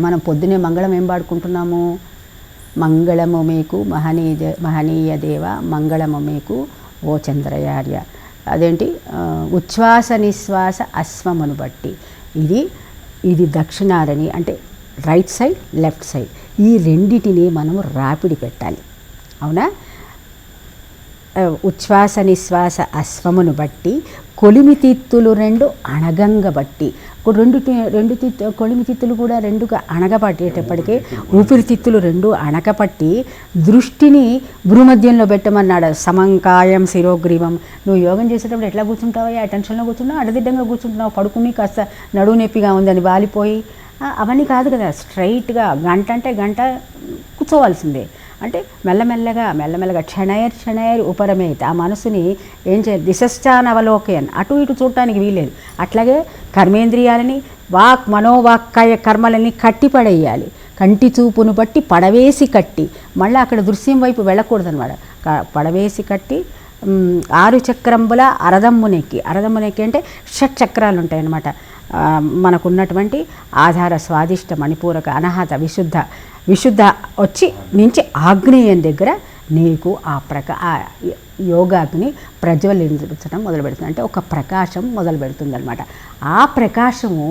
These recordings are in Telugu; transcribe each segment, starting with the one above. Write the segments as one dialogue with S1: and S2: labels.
S1: మనం పొద్దునే మంగళం ఏం పాడుకుంటున్నాము? మంగళము మీకు మహనీయ మహనీయ దేవ మంగళము మీకు ఓ చంద్రయార్య. అదేంటి? ఉచ్ఛ్వాస నిశ్వాస అశ్వమును బట్టి. ఇది ఇది దక్షిణారని అంటే రైట్ సైడ్ లెఫ్ట్ సైడ్. ఈ రెండిటిని మనము రాపిడి పెట్టాలి. అవునా? ఉచ్ఛ్వాస నిశ్వాస అశ్వమును బట్టి కొలిమి తిత్తులు రెండు అణగంగ బట్టి. రెండు రెండు తిత్తు కొలిమి తిత్తులు కూడా రెండుగా అణగపట్టేటప్పటికే ఊపిరితిత్తులు రెండు అణగపట్టి దృష్టిని భూమధ్యంలో పెట్టమన్నాడు. సమంకాయం శిరోగ్రీవం. నువ్వు యోగం చేసేటప్పుడు ఎట్లా కూర్చుంటావా ఆ టెన్షన్లో కూర్చున్నావు అడదిడ్డంగా కూర్చుంటున్నావు పడుకుని కాస్త నడువు నొప్పిగా ఉందని వాలిపోయి అవన్నీ కాదు కదా స్ట్రైట్గా గంట అంటే గంట కూర్చోవాల్సిందే. అంటే మెల్లమెల్లగా మెల్లమెల్లగా క్షణయర్ క్షణయర్ ఉపరమేత. ఆ మనసుని ఏం చేయాలి? దిశశ్చాన్ అవలోకయన్ అటు ఇటు చూడటానికి వీలేదు అట్లాగే కర్మేంద్రియాలని వాక్ మనోవాక్కాయ కర్మలని కట్టిపడేయాలి. కంటి చూపును బట్టి పడవేసి కట్టి. మళ్ళీ అక్కడ దృశ్యం వైపు వెళ్ళకూడదు అనమాట పడవేసి కట్టి ఆరు చక్రంబుల అరదమ్మునెక్కి అరదమ్మునెక్కి అంటే షట్ చక్రాలు ఉంటాయన్నమాట మనకున్నటువంటి ఆధార స్వాదిష్ట మణిపూరక అనాహత విశుద్ధ విశుద్ధ వచ్చి నుంచి ఆగ్నేయం దగ్గర నీకు ఆ ప్రకా ఆ యోగాగ్ని ప్రజ్వలించడం మొదలు పెడుతుంది అంటే ఒక ప్రకాశం మొదలు పెడుతుంది అనమాట ఆ ప్రకాశము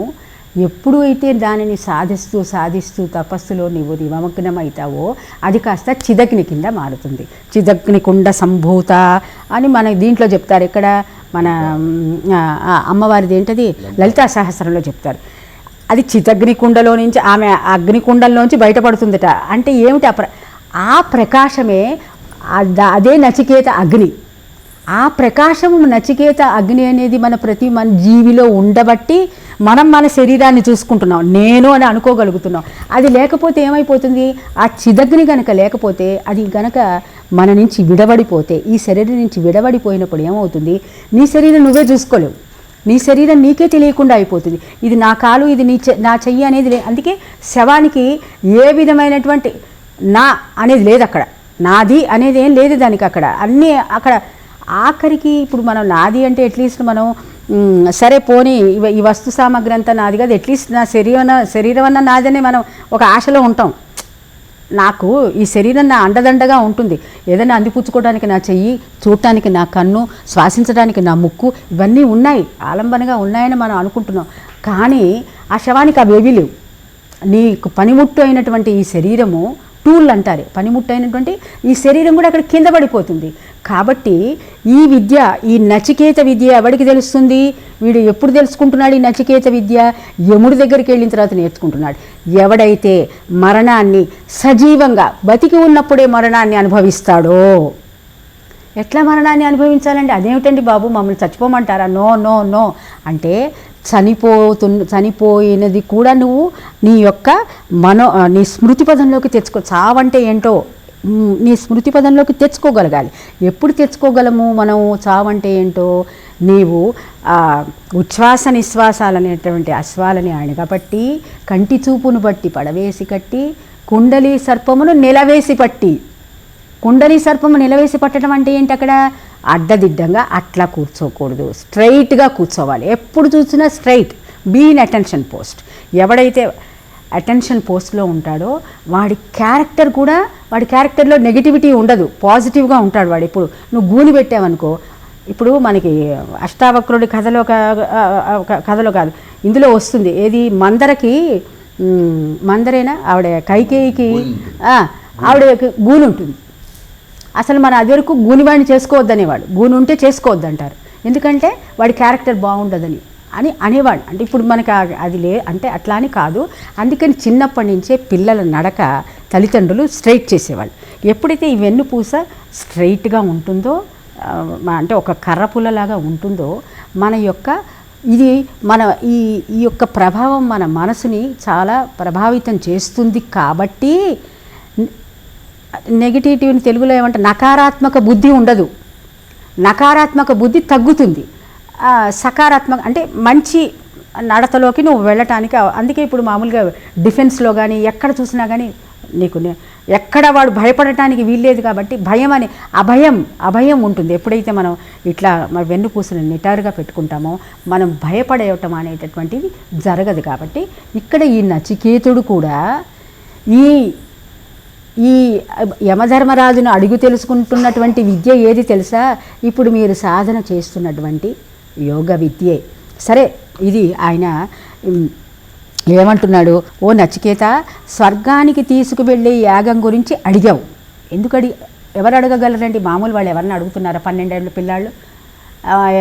S1: ఎప్పుడు అయితే దానిని సాధిస్తూ సాధిస్తూ తపస్సులో నీవు నిమగ్నమవుతావో అది కాస్త చిదగ్ని కింద మారుతుంది. చిదగ్ని కుండ సంభూత అని మన దీంట్లో చెప్తారు. ఇక్కడ మన అమ్మవారిది ఏంటది? లలితా సహస్రంలో చెప్తారు. అది చితగ్నికుండలో నుంచి ఆమె అగ్నికుండంలోంచి బయటపడుతుందట. అంటే ఏమిటి ఆ ప్ర ఆ ప్రకాశమే అదే నచికేత అగ్ని. ఆ ప్రకాశము నచికేత అగ్ని అనేది మన ప్రతి మన జీవిలో ఉండబట్టి మనం మన శరీరాన్ని చూసుకుంటున్నాం. నేను అని అనుకోగలుగుతున్నాం. అది లేకపోతే ఏమైపోతుంది? ఆ చిదగ్ని గనక లేకపోతే అది గనక మన నుంచి విడబడిపోతే ఈ శరీరం నుంచి విడబడిపోయినప్పుడు ఏమవుతుంది? నీ శరీరం నువ్వే చూసుకోలేవు. నీ శరీరం నీకే తెలియకుండా అయిపోతుంది. ఇది నా కాలు ఇది నీ చె- నా చెయ్యి అనేది లే అందుకే శవానికి ఏ విధమైనటువంటి నా అనేది లేదు అక్కడ. నాది అనేది ఏం లేదు దానికి అక్కడ. అన్నీ అక్కడ. ఆఖరికి ఇప్పుడు మనం నాది అంటే అట్లీస్ట్ మనం సరే పోనీ ఈ వస్తు సామాగ్రి అంతా నాది కాదు. అట్లీస్ట్ నా శరీరం శరీరం అన్న నాదనే మనం ఒక ఆశలో ఉంటాం. నాకు ఈ శరీరం నా అండదండగా ఉంటుంది. ఏదైనా అందిపుచ్చుకోవడానికి నా చెయ్యి చూడటానికి నా కన్ను శ్వాసించడానికి నా ముక్కు ఇవన్నీ ఉన్నాయి. ఆలంబనగా ఉన్నాయని మనం అనుకుంటున్నాం. కానీ ఆ శవానికి అవేవీ లేవు. నీకు పనిముట్టు అయినటువంటి ఈ శరీరము టూల్ అంటారు. పనిముట్టు అయినటువంటి ఈ శరీరం కూడా అక్కడ కింద పడిపోతుంది. కాబట్టి ఈ విద్య ఈ నచికేత విద్య ఎవరికి తెలుస్తుంది? వీడు ఎప్పుడు తెలుసుకుంటున్నాడు ఈ నచికేత విద్య? యముడి దగ్గరికి వెళ్ళిన తర్వాత నేర్చుకుంటున్నాడు. ఎవడైతే మరణాన్ని సజీవంగా బతికి ఉన్నప్పుడే మరణాన్ని అనుభవిస్తాడో ఎట్లా మరణాన్ని అనుభవించాలండి? అదేమిటండి బాబు? మమ్మల్ని చచ్చిపోమంటారా? No no no. అంటే చనిపోతు చనిపోయినది కూడా నువ్వు నీ యొక్క మనో నీ స్మృతి పదంలోకి తెచ్చుకో. చావంటే ఏంటో? నీ స్మృతి పదంలోకి తెచ్చుకోగలగాలి. ఎప్పుడు తెచ్చుకోగలము మనం? చావంటే ఏంటో? నీవు ఉచ్ఛ్వాస నిశ్వాసాలు అనేటువంటి అశ్వాలని అణగపట్టి కంటి చూపును బట్టి పడవేసి కట్టి కుండలి సర్పమును నిలవేసి పట్టి. కుండలి సర్పము నిలవేసి పట్టడం అంటే ఏంటి అక్కడ? అడ్డదిడ్డంగా అట్లా కూర్చోకూడదు. స్ట్రైట్గా కూర్చోవాలి. ఎప్పుడు చూసినా స్ట్రైట్. Been attention post. ఎవడైతే అటెన్షన్ పోస్ట్లో ఉంటాడో వాడి క్యారెక్టర్ కూడా వాడి క్యారెక్టర్లో నెగిటివిటీ ఉండదు పాజిటివ్గా ఉంటాడు వాడు. ఇప్పుడు నువ్వు గూని పెట్టావనుకో ఇప్పుడు మనకి అష్టావక్రుడి కథలో కథలో కాదు. ఇందులో వస్తుంది. ఏది? మందరకి మందరేనా? ఆవిడ కైకేయికి ఆవిడ గూని ఉంటుంది. అసలు మన అది వరకు గూనివాడిని చేసుకోవద్దనేవాడు. గూని ఉంటే చేసుకోవద్దంటారు. ఎందుకంటే వాడి క్యారెక్టర్ బాగుండదని. అని అనేవాడు అంటే ఇప్పుడు మనకి అది లే అంటే అట్లా అని కాదు. అందుకని చిన్నప్పటి నుంచే పిల్లల నడక తల్లిదండ్రులు స్ట్రైట్ చేసేవాళ్ళు. ఎప్పుడైతే ఈ వెన్నుపూస స్ట్రైట్గా ఉంటుందో అంటే ఒక కర్రపుల్లలాగా ఉంటుందో మన యొక్క ఇది మన ఈ ఈ యొక్క ప్రభావం మన మనసుని చాలా ప్రభావితం చేస్తుంది కాబట్టి నెగిటివిటీని తెలుగులో ఏమంటే నకారాత్మక బుద్ధి ఉండదు. నకారాత్మక బుద్ధి తగ్గుతుంది. సకారాత్మక అంటే మంచి నడతలోకి నువ్వు వెళ్ళటానికి అందుకే ఇప్పుడు మామూలుగా డిఫెన్స్లో కానీ ఎక్కడ చూసినా కానీ నీకు ఎక్కడ వాడు భయపడటానికి వీల్లేదు కాబట్టి భయం అని అభయం అభయం ఉంటుంది. ఎప్పుడైతే మనం ఇట్లా మన వెన్నుపూసను నిటారుగా పెట్టుకుంటామో మనం భయపడేయటం అనేటటువంటిది జరగదు కాబట్టి ఇక్కడ ఈ నచికేతుడు కూడా ఈ ఈ యమధర్మరాజును అడుగు తెలుసుకుంటున్నటువంటి విద్య ఏది తెలుసా? ఇప్పుడు మీరు సాధన చేస్తున్నటువంటి యోగ విద్యే సరే ఇది ఆయన ఏమంటున్నాడు? ఓ నచికేత స్వర్గానికి తీసుకువెళ్ళే యాగం గురించి అడిగావు. ఎందుకడి ఎవరు అడగగలరండి? మామూలు వాళ్ళు ఎవరిని అడుగుతున్నారా? పన్నెండేళ్ళ పిల్లాళ్ళు?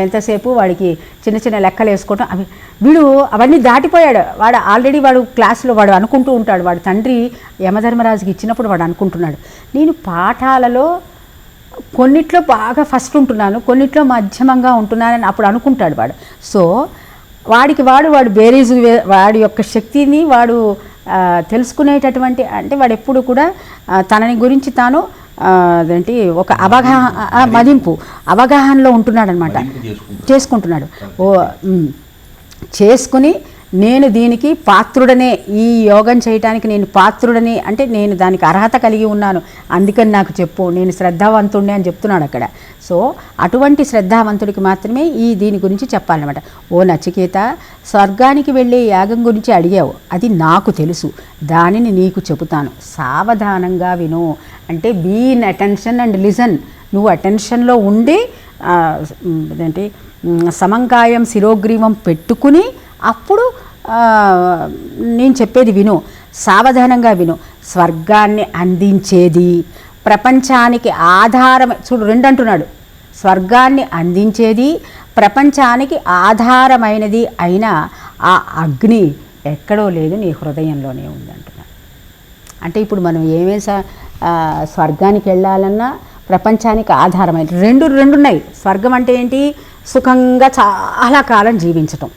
S1: ఎంతసేపు వాడికి చిన్న చిన్న లెక్కలు వేసుకోవటం? అవి వీడు అవన్నీ దాటిపోయాడు. వాడు ఆల్రెడీ వాడు క్లాస్లో వాడు అనుకుంటూ ఉంటాడు. వాడు తండ్రి యమధర్మరాజుకి ఇచ్చినప్పుడు వాడు అనుకుంటున్నాడు. నేను పాఠాలలో కొన్నిట్లో బాగా ఫస్ట్ ఉంటున్నాను కొన్నిట్లో మధ్యమంగా ఉంటున్నానని అప్పుడు అనుకుంటాడు వాడు. సో వాడికి వాడు వాడు బేరీజు వాడి యొక్క శక్తిని వాడు తెలుసుకునేటటువంటి అంటే వాడు ఎప్పుడు కూడా తనని గురించి తాను అదేంటి ఒక అవగాహన మదింపు అవగాహనలో ఉంటున్నాడు అనమాట
S2: మదింపు చేసుకుంటాడు.
S1: చేసుకుంటున్నాడు. ఓ చేసుకుని నేను దీనికి పాత్రుడనే ఈ యోగం చేయటానికి నేను పాత్రుడనే అంటే నేను దానికి అర్హత కలిగి ఉన్నాను. అందుకని నాకు చెప్పు నేను శ్రద్ధావంతుడిని అని చెప్తున్నాడు అక్కడ. సో అటువంటి శ్రద్ధావంతుడికి మాత్రమే ఈ దీని గురించి చెప్పాలన్నమాట. ఓ నచికేత స్వర్గానికి వెళ్ళే యాగం గురించి అడిగావు. అది నాకు తెలుసు. దానిని నీకు చెబుతాను. సావధానంగా విను. అంటే be in attention and listen నువ్వు అటెన్షన్లో ఉండి ఆ, సమంకాయం శిరోగ్రీవం పెట్టుకుని అప్పుడు నేను చెప్పేది విను. సావధానంగా విను. స్వర్గాన్ని అందించేది ప్రపంచానికి ఆధారం. చూడు రెండు అంటున్నాడు స్వర్గాన్ని అందించేది ప్రపంచానికి ఆధారమైనది అయిన ఆ అగ్ని ఎక్కడో లేదు నీ హృదయంలోనే ఉందంటున్నాడు. అంటే ఇప్పుడు మనం ఏమే స్వర్గానికి వెళ్ళాలన్నా ప్రపంచానికి ఆధారమైన రెండు రెండు ఉన్నాయి స్వర్గం అంటే ఏంటి? సుఖంగా చాలా కాలం జీవించటం.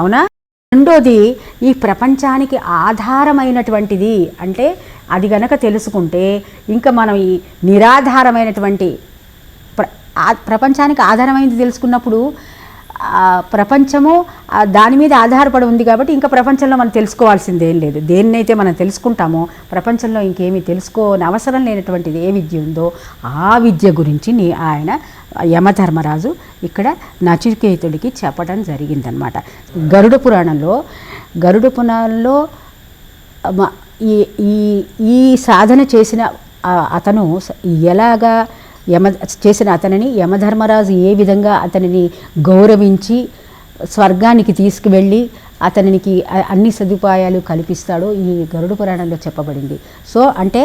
S1: అవునా? రెండోది ఈ ప్రపంచానికి ఆధారమైనటువంటిది అంటే అది గనక తెలుసుకుంటే ఇంకా మనం ఈ నిరాధారమైనటువంటి ప్ర ఆ- ప్రపంచానికి ఆధారమైంది తెలుసుకున్నప్పుడు ప్రపంచము దాని మీద ఆధారపడి ఉంది కాబట్టి ఇంకా ప్రపంచంలో మనం తెలుసుకోవాల్సింది ఏం లేదు. దేన్నైతే మనం తెలుసుకుంటామో ప్రపంచంలో ఇంకేమీ తెలుసుకోని అవసరం లేనటువంటిది ఏ విద్య ఉందో ఆ విద్య గురించి నీ ఆయన యమధర్మరాజు ఇక్కడ నచికేతుడికి చెప్పడం జరిగిందనమాట గరుడ పురాణంలో గరుడ పురాణంలో ఈ ఈ ఈ సాధన చేసిన అతను ఎలాగా యమ చేసిన అతనిని యమధర్మరాజు ఏ విధంగా అతనిని గౌరవించి స్వర్గానికి తీసుకువెళ్ళి అతనికి అన్ని సదుపాయాలు కల్పిస్తాడో ఈ గరుడ పురాణంలో చెప్పబడింది. సో అంటే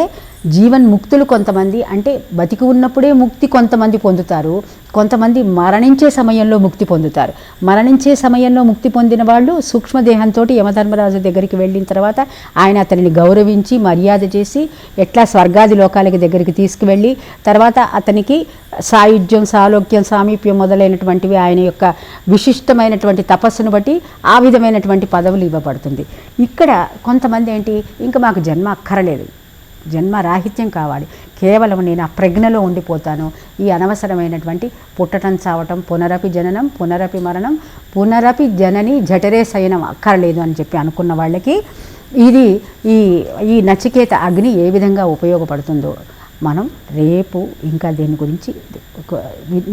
S1: జీవన్ ముక్తులు కొంతమంది అంటే బతికి ఉన్నప్పుడే ముక్తి కొంతమంది పొందుతారు. కొంతమంది మరణించే సమయంలో ముక్తి పొందుతారు. మరణించే సమయంలో ముక్తి పొందిన వాళ్ళు సూక్ష్మదేహంతో యమధర్మరాజు దగ్గరికి వెళ్ళిన తర్వాత ఆయన అతనిని గౌరవించి మర్యాద చేసి ఎట్లా స్వర్గాది లోకాలకి దగ్గరికి తీసుకువెళ్ళి తర్వాత అతనికి సాయుధ్యం సాలోక్యం సామీప్యం మొదలైనటువంటివి ఆయన యొక్క విశిష్టమైనటువంటి తపస్సును బట్టి ఆ విధమైనటువంటి పదవులు ఇవ్వబడుతుంది. ఇక్కడ కొంతమంది ఏంటి ఇంకా మాకు జన్మ అక్కరలేదు. జన్మ రాహిత్యం కావాలి. కేవలం నేను ఆ ప్రజ్ఞలో ఉండిపోతాను. ఈ అనవసరమైనటువంటి పుట్టటం చావటం పునరపి జననం పునరపి మరణం పునరపి జనని జఠరే శయనం అక్కర్లేదు అని చెప్పి అనుకున్న వాళ్ళకి ఇది ఈ ఈ నచికేత అగ్ని ఏ విధంగా ఉపయోగపడుతుందో మనం రేపు ఇంకా దీని గురించి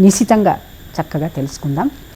S1: నిశితంగా చక్కగా తెలుసుకుందాం.